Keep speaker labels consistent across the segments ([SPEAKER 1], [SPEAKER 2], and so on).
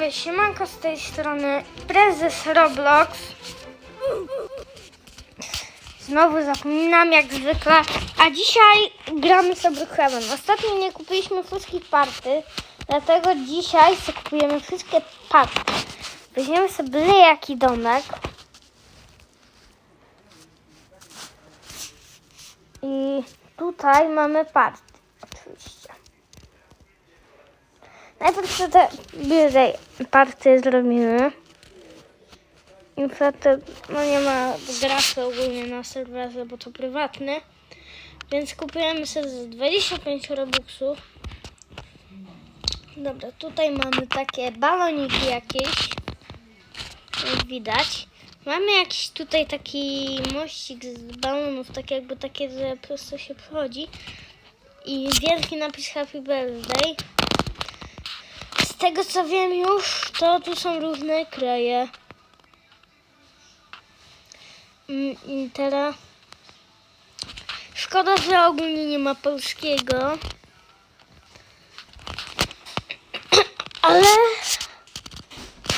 [SPEAKER 1] Widzowie, siemanko z tej strony prezes Roblox. Znowu zapominam jak zwykle, a dzisiaj gramy sobie Heaven. Ostatnio nie kupiliśmy wszystkich party, dlatego dzisiaj kupujemy wszystkie party. Weźmiemy sobie jaki domek. I tutaj mamy party, Najpierw sobie te bliżej partie zrobimy. Niestety, no nie ma grafy ogólnie na serwerze, bo to prywatny. Więc kupujemy sobie za 25 robuxów. Dobra, tutaj mamy takie baloniki jakieś. Jak widać. Mamy jakiś tutaj taki mościk z balonów, tak jakby takie, że prosto się przechodzi. I wielki napis Happy Birthday. Tego co wiem już, to tu są różne kraje. Mm, I teraz szkoda, że ogólnie nie ma polskiego. Ale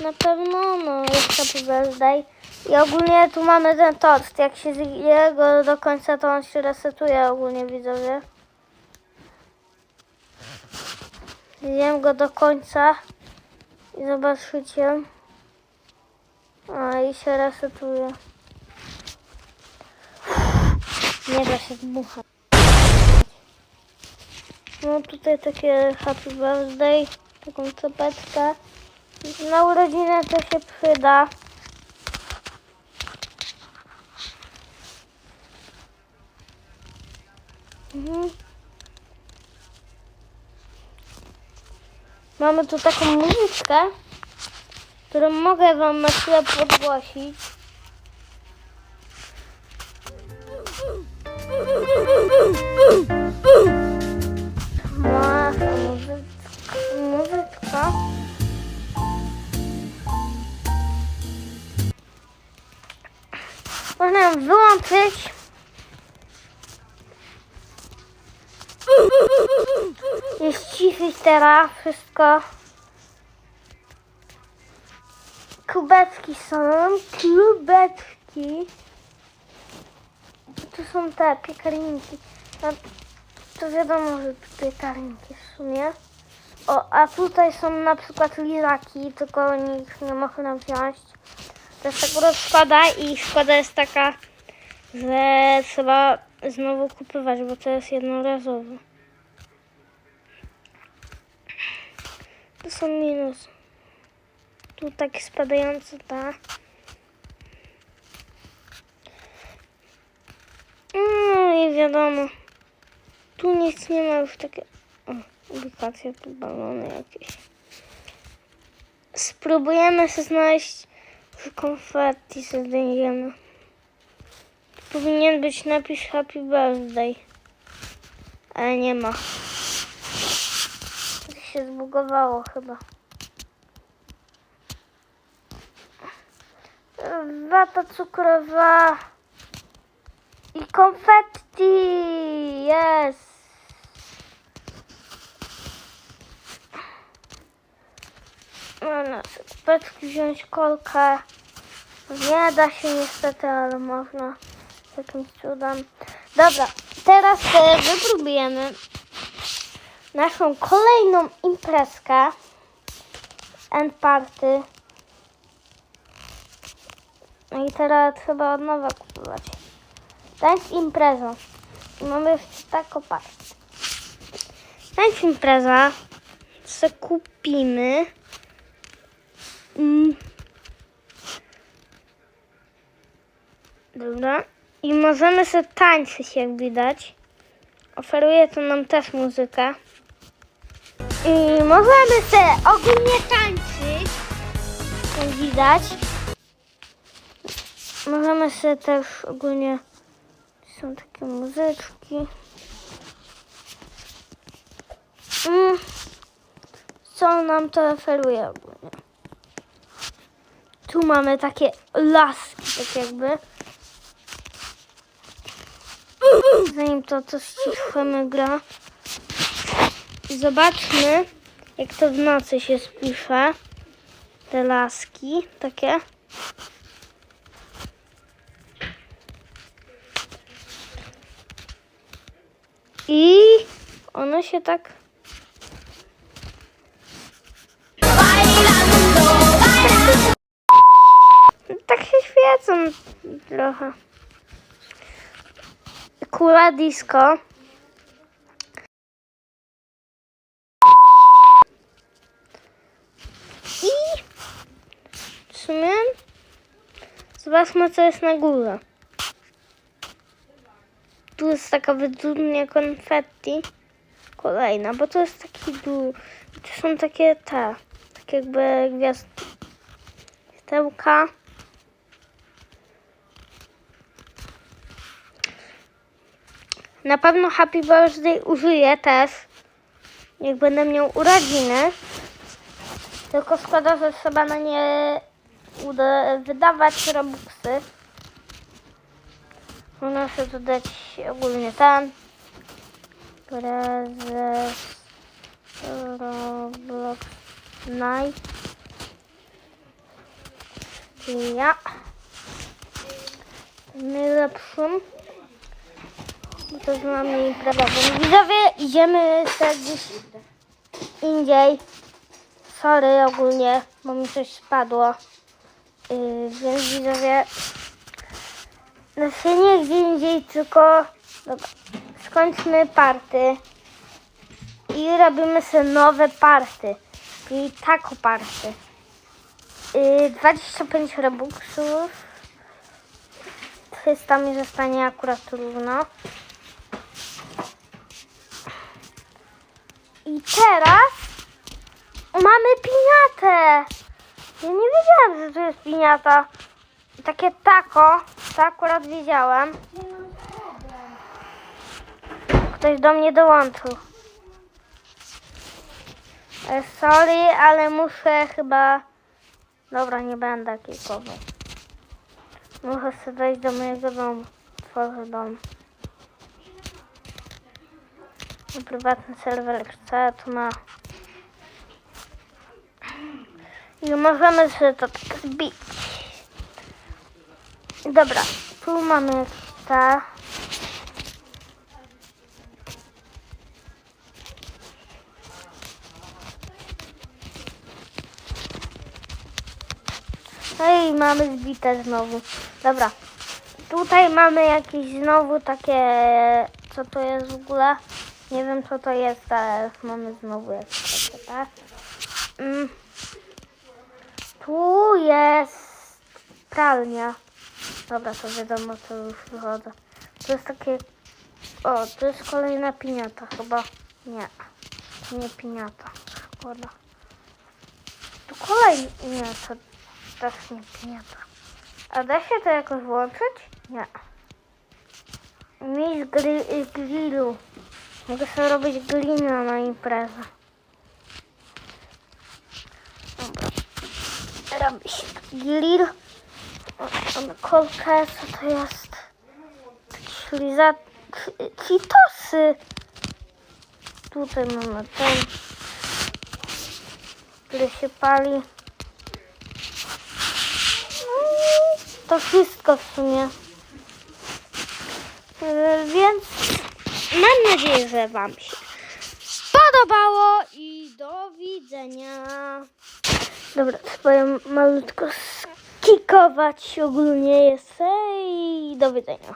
[SPEAKER 1] na pewno no jest Happy Birthday. I ogólnie tu mamy ten tort. Jak się zje go do końca, to on się resetuje ogólnie widzowie. Zjem go do końca i zobaczycie. A i się resetuje. Nie da się dmuchać. No tutaj takie happy birthday, taką czapeczkę. Na urodzinę to się przyda. Mhm. Mamy tu taką muzyczkę, którą mogę Wam na chwilę podgłosić. Masa muzyczka. muzyczka. Można ją wyłączyć. I ściszyć teraz wszystko. Kubeczki są, kubeczki. Tu są te piekarniki. No, to wiadomo, że tu piekarniki w sumie. O, a tutaj są na przykład lizaki, tylko ich nie można wziąć. To się tak rozkłada i szkoda jest taka, że trzeba znowu kupywać, bo to jest jednorazowe. To są minus. Tu taki spadający ta. No i wiadomo. Tu nic nie ma już takie. O, ubikacja, tu balony jakieś. Spróbujemy się znaleźć w konfetti zdejmiemy. Powinien być napis Happy Birthday. Ale nie ma. Się zbugowało chyba. Wata cukrowa i konfetti jest. Można z wziąć kolkę. Nie da się niestety, ale można jakimś cudem. Dobra, teraz e, wypróbujemy naszą kolejną imprezkę. End party. No i teraz trzeba od nowa kupować. Tańc impreza. Mamy jeszcze tak opart. Tańc impreza. Co kupimy? Mm. Dobra. I możemy sobie tańczyć, jak widać. Oferuje to nam też muzykę. I możemy sobie ogólnie tańczyć, jak widać. Możemy sobie też ogólnie... Są takie muzyczki. Mm. Co nam to oferuje ogólnie? Tu mamy takie laski, tak jakby. Zanim to, to ściszemy gra. Zobaczmy, jak to w nocy się spisze. te laski takie. I one się tak. Tak się świecą trochę. Kula disco. I sumie zobaczmy co jest na górze. Tu jest taka wytwórnia konfetti. Kolejna, bo to jest taki dół. To są takie te, tak jakby gwiazdki. Światełka. Na pewno Happy Birthday użyję też, jak będę miał urodziny. Tylko szkoda, że trzeba na nie uda- wydawać robuxy. Muszę dodać ogólnie ten. Prezes Roblox Night. Ja. Najlepszym. To z nami imprezowym. Widzowie, idziemy sobie gdzieś indziej. Sorry ogólnie, bo mi coś spadło. Yy, więc widzowie, znaczy nie gdzie indziej, tylko dobra, skończmy party i robimy sobie nowe party, czyli taco party. Yy, 25 robuxów. 300 mi zostanie akurat równo. I teraz mamy piniatę. Ja nie wiedziałam, że to jest piniata. Takie taco, to akurat wiedziałem. Ktoś do mnie dołączył. E, Sorry, ale muszę chyba... Dobra, nie będę kikował. Muszę sobie wejść do mojego domu. Tworzę dom. Prywatny serwer chcę, to ma... I możemy sobie to tak zbić. Dobra, tu mamy jakieś te... No mamy zbite znowu. Dobra. Tutaj mamy jakieś znowu takie... Co to jest w ogóle? Nie wiem co to jest, ale mamy znowu jakieś takie, tak? Mm. Tu jest pralnia. Dobra, to wiadomo, co już wychodzę. To jest takie... O, to jest kolejna piniata chyba. Nie, to nie piniata. Szkoda. Tu kolejny... Nie, to też nie piniata. A da się to jakoś włączyć? Nie. Miś gri- grillu. Mogę sobie robić glina na imprezę. Robi się grill. Kolkę, co to jest? Śliza... Citosy. Tutaj mamy ten, który się pali. No, To wszystko w sumie. E, Więc mam nadzieję, że Wam się podobało i do widzenia. Dobra, trzeba ją malutko skikować ogólnie jest i do widzenia.